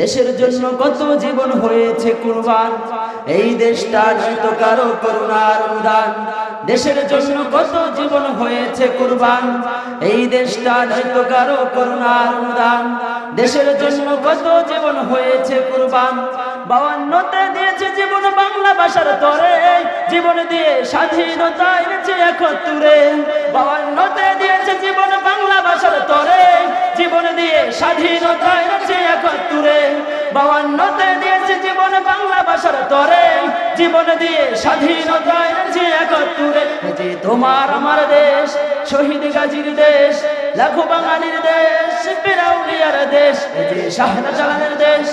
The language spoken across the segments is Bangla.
দেশের জন্য কত জীবন হয়েছে কুরবান। এই দেশটা নয়তো কারও করুণার অনুদান দেশের জন্য কত জীবন হয়েছে কুরবান। এই দেশটা নয়তো কারও করুণার অনুদান দেশের জন্য কত জীবন হয়েছে কুরবান। বাউান্নতে দিয়েছে জীবন বাংলা ভাষার তরে। জীবন দিয়ে স্বাধীনতা এনেছে একাত্তরে। বাউান্নতে দিয়েছে জীবন বাংলা ভাষার তরে। জীবন দিয়ে স্বাধীনতা বাউান্নতে দিয়েছে জীবন বাংলা ভাষার তরে। জীবন দিয়ে স্বাধীনতা এনেছে একাত্তরে। যে তোমার আমার দেশ, শহীদ গাজীর দেশ, লাখো বাঙালির দেশ বিরাউলিয়ার দেশ যে শাহজালালের দেশ,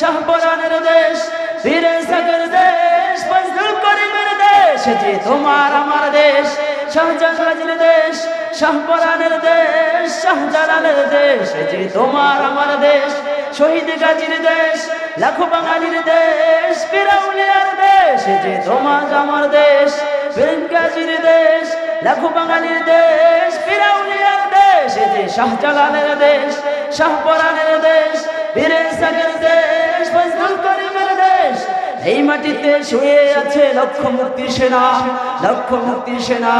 শাহপরানের দেশ, বীরে সাগর দেশ, ফজলুল করিমের দেশ যে তোমার আমার দেশ, শাহজালালের দেশ, শাহপরানের দেশ, শাহজালালের দেশ যে তোমার আমার দেশ। শহীদ গাজীর দেশ, লাখো বাঙালির দেশ বিরাউলিয়ার দেশ যে তোমাজ আমার দেশ বীর গাজীর দেশ, লাখো বাঙালির দেশ বিরাউলিয়ার দেশ যে শাহজালালের দেশ, শাহপরানের দেশ বীরে সাগর দেশ এই মাটিতে শুয়ে আছে লক্ষ মুক্তি সেনা, লক্ষ মুক্তি সেনা,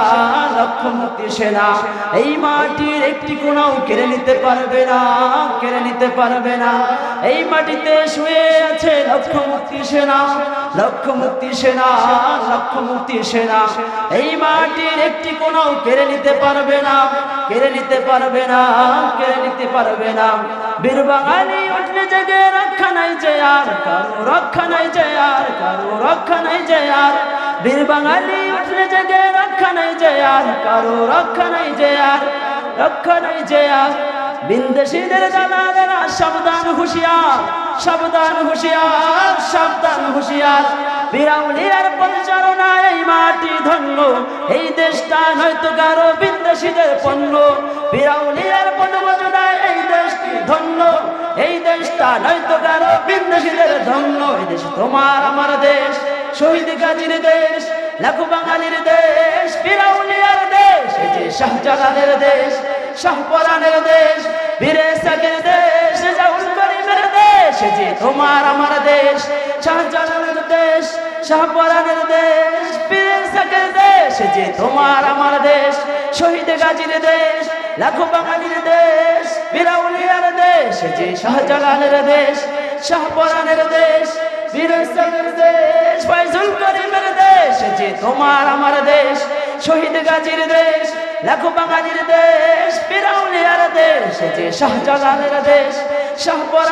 লক্ষ মুক্তি সেনা। এই মাটির একটি কোনাও কেড়ে নিতে পারবে না, কেড়ে নিতে পারবে না। এই মাটিতে শুয়ে আছে লক্ষ মুক্তি সেনা, লক্ষ মুক্তি সেনা, লক্ষ মুক্তি সেনা। এই মাটির একটি কোনাও কেড়ে নিতে পারবে না, কেড়ে নিতে পারবে না, কেড়ে নিতে পারবে না। বীর বাঙালি উঠলে জেগে রক্ষা নাই যে আর, কারও রক্ষা নাই যে আর, কারও রক্ষা নাই যে আর। বীর বাঙালি উঠলে জেগে রক্ষা নাই যে আর, কারও রক্ষা নাই যে আর, রক্ষা নাই যে আর। বিন্দেশীদের দালালেরা সাবধান হুঁশিয়ার সাবধান হুঁশিয়ার। সাবধান, হুঁশিয়ার। বিরাউলিয়ার পরিচালনা এই মাটি ধন্য। এই দেশটা নয়তো কারও বিন্দেশীদের পণ্য। বিরাউলিয়ার পদবচনায় এই দেশটি ধন্য। এই দেশটা নয়তো কারও বিন্দেশীদের ধন্য। এই দেশ তোমার, আমার দেশ। শহীদ গাজীর দেশ, লাখো বাঙালির দেশ, বিরাউলিয়ার দেশ। এই যে শাহজালালের দেশ, শাহপরানের দেশ, বীরে সাকের দেশ। তোমার আমার দেশ, শাহজালালের দেশ, শাহপরানের দেশ সাকের দেশ, যে তোমার আমার দেশ, শহীদ গাজীর দেশ, লাখো বাঙালির দেশ বিরাউলিয়ার দেশ, যে শাহজালালের দেশ, শাহপরানের দেশ, বীরে সাকের দেশ, ফয়জুল করিমের দেশ, যে তোমার আমার দেশ, শহীদ গাজীর দেশ, লাখো বাঙালির দেশ বিরাউলিয়ার দেশ, যে শাহজালালের দেশ, শাহপরানের